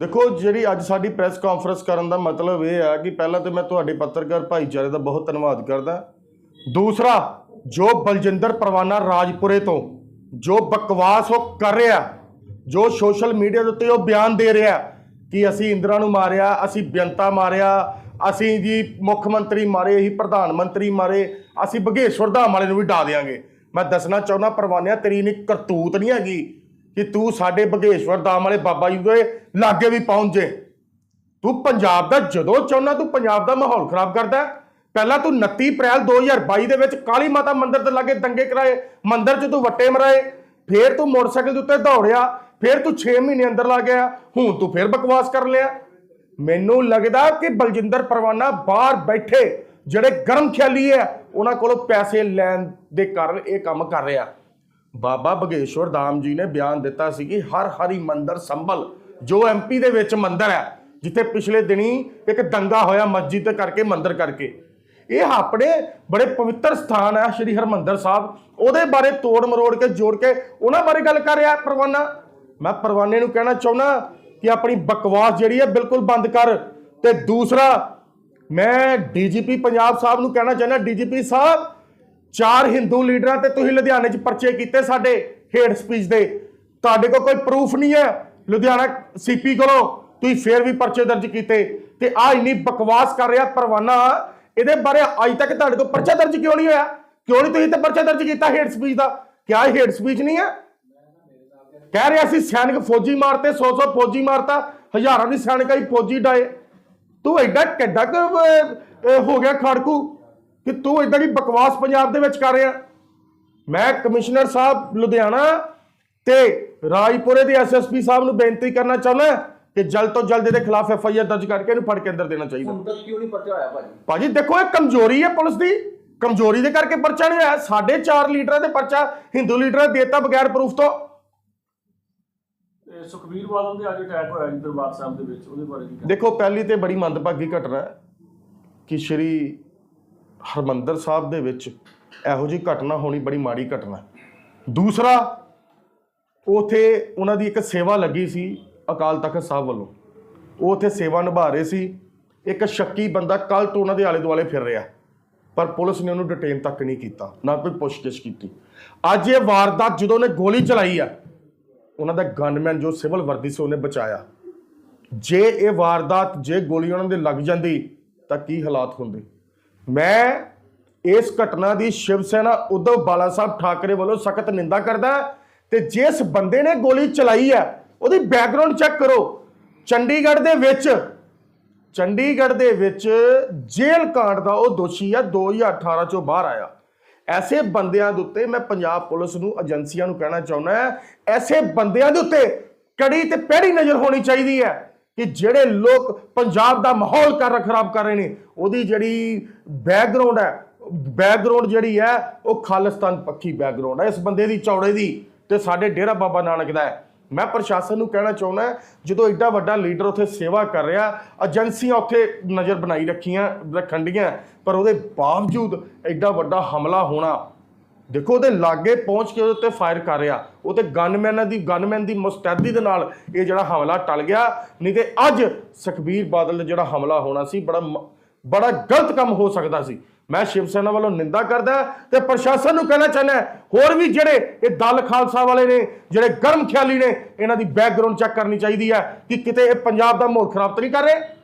ਦੇਖੋ, ਜਿਹੜੀ ਅੱਜ ਸਾਡੀ ਪ੍ਰੈਸ ਕਾਨਫਰੰਸ ਕਰਨ ਦਾ ਮਤਲਬ ਇਹ ਆ ਕਿ ਪਹਿਲਾਂ ਤੇ ਮੈਂ ਤੁਹਾਡੇ ਪੱਤਰਕਾਰ ਭਾਈਚਾਰੇ ਦਾ ਬਹੁਤ ਧੰਨਵਾਦ ਕਰਦਾ। ਦੂਸਰਾ, ਜੋ ਬਲਜਿੰਦਰ ਪਰਵਾਨਾ ਰਾਜਪੁਰੇ ਤੋਂ ਜੋ ਬਕਵਾਸ ਉਹ ਕਰ ਰਿਹਾ, ਜੋ ਸੋਸ਼ਲ ਮੀਡੀਆ ਦੇ ਉੱਤੇ ਉਹ ਬਿਆਨ ਦੇ ਰਿਹਾ ਕਿ ਅਸੀਂ ਇੰਦਰਾ ਨੂੰ ਮਾਰਿਆ, ਅਸੀਂ ਬੇਅੰਤਾ ਮਾਰਿਆ, ਅਸੀਂ ਜੀ ਮੁੱਖ ਮੰਤਰੀ ਮਾਰੇ, ਅਸੀਂ ਪ੍ਰਧਾਨ ਮੰਤਰੀ ਮਾਰੇ, ਅਸੀਂ ਬਘੇਸ਼ਵਰ ਧਾਮ ਵਾਲੇ ਨੂੰ ਵੀ ਡਾ ਦੇਾਂਗੇ ਮੈਂ ਦੱਸਣਾ ਚਾਹੁੰਦਾ, ਪਰਵਾਨਿਆ, ਤੇਰੀ ਨਹੀਂ ਕਰਤੂਤ ਨਹੀਂ ਹੈਗੀ ਕਿ ਤੂੰ ਸਾਡੇ ਬਗੇਸ਼ਵਰ ਧਾਮ ਵਾਲੇ ਬਾਬਾ ਜੀ ਦੇ ਲਾਗੇ ਵੀ ਪਹੁੰਚ ਜੇ। ਤੂੰ ਪੰਜਾਬ ਦਾ, ਜਦੋਂ ਚਾਹੁੰਦਾ ਤੂੰ ਪੰਜਾਬ ਦਾ ਮਾਹੌਲ ਖਰਾਬ ਕਰਦਾ ਪਹਿਲਾਂ ਤੂੰ 29 ਅਪ੍ਰੈਲ 2022 ਦੇ ਵਿੱਚ ਕਾਲੀ ਮਾਤਾ ਮੰਦਿਰ ਦੇ ਲਾਗੇ ਦੰਗੇ ਕਰਾਏ, ਮੰਦਿਰ 'ਚ ਤੂੰ ਵੱਟੇ ਮਰਾਏ, ਫੇਰ ਤੂੰ ਮੋਟਰਸਾਈਕਲ ਦੇ ਉੱਤੇ ਦੌੜਿਆ, ਫੇਰ ਤੂੰ 6 ਮਹੀਨੇ ਅੰਦਰ ਲਾ ਗਿਆ, ਹੁਣ ਤੂੰ ਫੇਰ ਬਕਵਾਸ ਕਰ ਲਿਆ। ਮੈਨੂੰ ਲੱਗਦਾ ਕਿ ਬਲਜਿੰਦਰ ਪਰਵਾਨਾ ਬਾਹਰ ਬੈਠੇ, ਜਿਹੜੇ ਗਰਮ ਖਿਆਲੀ ਹੈ, ਉਹਨਾਂ ਕੋਲੋਂ ਪੈਸੇ ਲੈਣ ਦੇ ਕਾਰਨ ਇਹ ਕੰਮ ਕਰ ਰਿਹਾ। ਬਾਬਾ ਬਗੇਸ਼ਵਰ ਧਾਮ ਜੀ ਨੇ ਬਿਆਨ ਦਿੱਤਾ ਸੀ ਕਿ ਹਰ ਹਰੀ ਮੰਦਰ ਸੰਭਲ, ਜੋ ਐਮਪੀ ਦੇ ਵਿੱਚ ਮੰਦਰ ਹੈ, ਜਿੱਥੇ ਪਿਛਲੇ ਦਿਨੀ ਇੱਕ ਦੰਗਾ ਹੋਇਆ ਮਸਜਿਦ ਦੇ ਕਰਕੇ, ਮੰਦਰ ਕਰਕੇ। ਇਹ ਆਪਣੇ ਬੜੇ ਪਵਿੱਤਰ ਸਥਾਨ ਹੈ ਸ਼੍ਰੀ ਹਰਮੰਦਰ ਸਾਹਿਬ। ਉਹਦੇ ਬਾਰੇ ਤੋੜ ਮਰੋੜ ਕੇ, ਜੋੜ ਕੇ ਉਹਨਾਂ ਬਾਰੇ ਗੱਲ ਕਰ ਰਿਹਾ ਪਰਵਾਨਾ। ਮੈਂ ਪਰਵਾਨੇ ਨੂੰ ਕਹਿਣਾ ਚਾਹੁੰਦਾ ਕਿ ਆਪਣੀ ਬਕਵਾਸ ਜਿਹੜੀ ਹੈ ਬਿਲਕੁਲ ਬੰਦ ਕਰ। ਤੇ ਦੂਸਰਾ, ਮੈਂ ਡੀਜੀਪੀ ਪੰਜਾਬ ਸਾਹਿਬ ਨੂੰ ਕਹਿਣਾ ਚਾਹੁੰਦਾ, ਡੀਜੀਪੀ ਸਾਹਿਬ ਚਾਰ ਹਿੰਦੂ ਲੀਡਰਾਂ ਤੇ ਤੁਸੀਂ ਲੁਧਿਆਣੇ 'ਚ ਪਰਚੇ ਕੀਤੇ ਸਾਡੇ ਹੇਟ ਸਪੀਚ ਦੇ। ਤੁਹਾਡੇ ਕੋਲ ਕੋਈ ਪ੍ਰੂਫ ਨਹੀਂ ਹੈ। ਲੁਧਿਆਣਾ ਸੀਪੀ ਕੋਲੋਂ ਤੁਸੀਂ ਫੇਰ ਵੀ ਪਰਚੇ ਦਰਜ ਕੀਤੇ। ਤੇ ਆ ਇੰਨੀ ਬਕਵਾਸ ਕਰ ਰਿਹਾ ਪਰਵਾਨਾ, ਇਹਦੇ ਬਾਰੇ ਅੱਜ ਤੱਕ ਤੁਹਾਡੇ ਕੋਲ ਪਰਚਾ ਦਰਜ ਕਿਉਂ ਨਹੀਂ ਹੋਇਆ? ਕਿਉਂ ਨਹੀਂ ਤੁਸੀਂ ਤੇ ਪਰਚਾ ਦਰਜ ਕੀਤਾ ਹੇਟ ਸਪੀਚ ਦਾ? ਕਿਆ ਇਹ ਹੇਟ ਸਪੀਚ ਨਹੀਂ ਹੈ? ਕਹਿ ਰਿਹਾ ਸੀ ਸੈਨਿਕ ਫੌਜੀ ਮਾਰਤੇ 100 100 ਫੌਜੀ ਮਾਰਤਾ, ਹਜ਼ਾਰਾਂ ਦੀ ਸੈਨਿਕਾਂ ਹੀ ਫੌਜੀ ਡਾਏ। ਤੂੰ ਐਡਾ ਕਿੱਡਾ ਹੋ ਗਿਆ ਖੜਕੂ। ਕਿ ਤੂੰ ਐਡਾ ਦੀ ਬਕਵਾਸ ਪੰਜਾਬ ਦੇ ਵਿੱਚ ਕਰ ਰਿਹਾ। ਮੈਂ ਕਮਿਸ਼ਨਰ ਸਾਹਿਬ ਲੁਧਿਆਣਾ ਤੇ ਰਾਜਪੁਰੇ ਦੇ ਐਸਐਸਪੀ ਸਾਹਿਬ ਨੂੰ ਬੇਨਤੀ ਕਰਨਾ ਚਾਹੁੰਦਾ ਕਿ ਜਲਦ ਤੋਂ ਜਲਦ ਇਹਦੇ ਖਿਲਾਫ ਐਫਆਈਆਰ ਦਰਜ ਕਰਕੇ ਇਹਨੂੰ ਫੜ ਕੇ ਅੰਦਰ ਦੇਣਾ ਚਾਹੀਦਾ। ਹੁਣ ਤੱਕ ਕਿਉਂ ਨਹੀਂ ਪਰਚਾ ਹੋਇਆ ਭਾਜੀ? ਭਾਜੀ ਦੇਖੋ ਇਹ ਕਮਜ਼ੋਰੀ ਹੈ ਪੁਲਿਸ ਦੀ। ਕਮਜ਼ੋਰੀ ਦੇ ਕਰਕੇ ਪਰਚਾ ਨਹੀਂ ਹੋਇਆ ਸਾਡੇ ਚਾਰ ਲੀਡਰਾਂ ਦੇ ਪਰਚਾ ਹਿੰਦੂ ਲੀਡਰਾਂ ਦੇਤਾ ਬਗੈਰ ਪ੍ਰੂਫ ਤੋਂ। ਸੁਖਬੀਰ ਬਾਦਲ ਦੇ ਅੱਜ ਅਟੈਕ ਹੋਇਆ ਜੀ ਦਰਬਾਰ ਸਾਹਿਬ ਦੇ ਵਿੱਚ ਉਹਦੇ ਬਾਰੇ ਕੀ? ਦੇਖੋ ਪਹਿਲੀ ਤੇ ਬੜੀ ਮੰਦਭਾਗੀ ਘਟਨਾ ਹੈ ਕਿ ਸ਼੍ਰੀ ਹਰਮੰਦਰ ਸਾਹਿਬ ਦੇ ਵਿੱਚ ਇਹੋ ਜਿਹੀ ਘਟਨਾ ਹੋਣੀ ਬੜੀ ਮਾੜੀ ਘਟਨਾ ਦੂਸਰਾ, ਉਥੇ ਉਹਨਾਂ ਦੀ ਇੱਕ ਸੇਵਾ ਲੱਗੀ ਸੀ ਅਕਾਲ ਤਖਤ ਸਾਹਿਬ ਵੱਲੋਂ। ਉਹ ਉਥੇ ਸੇਵਾ ਨਿਭਾ ਰਹੇ ਸੀ। ਇੱਕ ਸ਼ੱਕੀ ਬੰਦਾ ਕੱਲ ਤੋਂ ਉਹਨਾਂ ਦੇ ਆਲੇ ਦੁਆਲੇ ਫਿਰ ਰਿਹਾ। ਪਰ ਪੁਲਿਸ ਨੇ ਉਹਨੂੰ ਡਿਟੇਨ ਤੱਕ ਨਹੀਂ ਕੀਤਾ, ਨਾ ਕੋਈ ਪੁੱਛਗਿੱਛ ਕੀਤੀ। ਅੱਜ ਇਹ ਵਾਰਦਾਤ ਜਦੋਂ ਉਹਨੇ ਗੋਲੀ ਚਲਾਈ ਆ, ਉਹਨਾਂ ਦਾ ਗਨਮੈਨ ਜੋ ਸਿਵਲ ਵਰਦੀ ਸੀ ਉਹਨੇ ਬਚਾਇਆ। ਜੇ ਇਹ ਵਾਰਦਾਤ, ਜੇ ਗੋਲੀ ਉਹਨਾਂ ਦੇ ਲੱਗ ਜਾਂਦੀ, ਤਾਂ ਕੀ ਹਾਲਾਤ ਹੁੰਦੇ? ਮੈਂ ਇਸ ਘਟਨਾ ਦੀ ਸ਼ਿਵ ਸੈਨਾ ਉद्धਵ ਬਾਲਾ ਸਾਹਿਬ ਠਾਕਰੇ ਵੱਲੋਂ ਸਖਤ ਨਿੰਦਾ ਕਰਦਾ ਤੇ ਜਿਸ ਬੰਦੇ ਨੇ ਗੋਲੀ ਚਲਾਈ ਹੈ, ਉਹਦੀ ਬੈਕਗ੍ਰਾਉਂਡ ਚੈੱਕ ਕਰੋ। ਚੰਡੀਗੜ੍ਹ ਦੇ ਵਿੱਚ, ਚੰਡੀਗੜ੍ਹ ਦੇ ਵਿੱਚ ਜੇਲ੍ਹ ਕਾਂਡ ਦਾ ਉਹ ਦੋਸ਼ੀ ਆ 2018 ਚੋਂ ਬਾਹਰ ਆਇਆ। ਐਸੇ ਬੰਦਿਆਂ ਦੇ ਉੱਤੇ ਮੈਂ ਪੰਜਾਬ ਪੁਲਿਸ ਨੂੰ, ਏਜੰਸੀਆਂ ਨੂੰ ਕਹਿਣਾ ਚਾਹੁੰਦਾ ਐਸੇ ਬੰਦਿਆਂ ਦੇ ਉੱਤੇ ਕੜੀ ਤੇ ਪੈੜੀ ਨਜ਼ਰ ਹੋਣੀ ਚਾਹੀਦੀ ਹੈ। ਕਿ ਜਿਹੜੇ ਲੋਕ ਪੰਜਾਬ ਦਾ ਮਾਹੌਲ ਕਰ ਖਰਾਬ ਕਰ ਰਹੇ ਨੇ, ਉਹਦੀ ਜਿਹੜੀ ਬੈਕਗ੍ਰਾਉਂਡ ਹੈ ਬੈਕਗ੍ਰਾਉਂਡ ਜਿਹੜੀ ਹੈ, ਉਹ ਖਾਲਿਸਤਾਨ ਪੱਖੀ ਬੈਕਗ੍ਰਾਉਂਡ ਹੈ। ਇਸ ਬੰਦੇ ਦੀ ਚੌੜੇ ਦੀ ਤੇ ਸਾਡੇ ਡੇਰਾ ਬਾਬਾ ਨਾਨਕ ਦਾ ਹੈ। ਮੈਂ ਪ੍ਰਸ਼ਾਸਨ ਨੂੰ ਕਹਿਣਾ ਚਾਹੁੰਦਾ ਜਦੋਂ ਐਡਾ ਵੱਡਾ ਲੀਡਰ ਉੱਥੇ ਸੇਵਾ ਕਰ ਰਿਹਾ ਏਜੰਸੀਆਂ ਉੱਥੇ ਨਜ਼ਰ ਬਣਾਈ ਰੱਖੀਆਂ, ਰੱਖਣ ਡੀਆਂ, ਪਰ ਉਹਦੇ ਬਾਵਜੂਦ ਐਡਾ ਵੱਡਾ ਹਮਲਾ ਹੋਣਾ, ਦੇਖੋ ਉਹਦੇ ਲਾਗੇ ਪਹੁੰਚ ਕੇ ਉਹਦੇ ਉੱਤੇ ਫਾਇਰ ਕਰ ਰਿਹਾ। ਉਹ ਤੇ ਗਨਮੈਨਾਂ ਦੀ ਗਨਮੈਨ ਦੀ ਮੁਸਤੈਦੀ ਦੇ ਨਾਲ ਇਹ ਜਿਹੜਾ ਹਮਲਾ ਟਲ ਗਿਆ। ਨਹੀਂ ਤੇ ਅੱਜ ਸੁਖਬੀਰ ਬਾਦਲ ਦਾ ਜਿਹੜਾ ਹਮਲਾ ਹੋਣਾ ਸੀ, ਬੜਾ ਮ- ਬੜਾ ਗਲਤ ਕੰਮ ਹੋ ਸਕਦਾ ਸੀ। ਮੈਂ ਸ਼ਿਵ ਸੈਨਾ ਵੱਲੋਂ ਨਿੰਦਾ ਕਰਦਾ ਤੇ ਪ੍ਰਸ਼ਾਸਨ ਨੂੰ ਕਹਿਣਾ ਚਾਹੁੰਦਾ ਹੋਰ ਵੀ ਜਿਹੜੇ ਇਹ ਦਲ ਖਾਲਸਾ ਵਾਲੇ ਨੇ, ਜਿਹੜੇ ਗਰਮ ਖਿਆਲੀ ਨੇ, ਇਹਨਾਂ ਦੀ ਬੈਕਗ੍ਰਾਉਂਡ ਚੈੱਕ ਕਰਨੀ ਚਾਹੀਦੀ ਹੈ ਕਿ ਕਿਤੇ ਇਹ ਪੰਜਾਬ ਦਾ ਮਾਹੌਲ ਖਰਾਬ ਤਾਂ ਨਹੀਂ ਕਰ ਰਹੇ?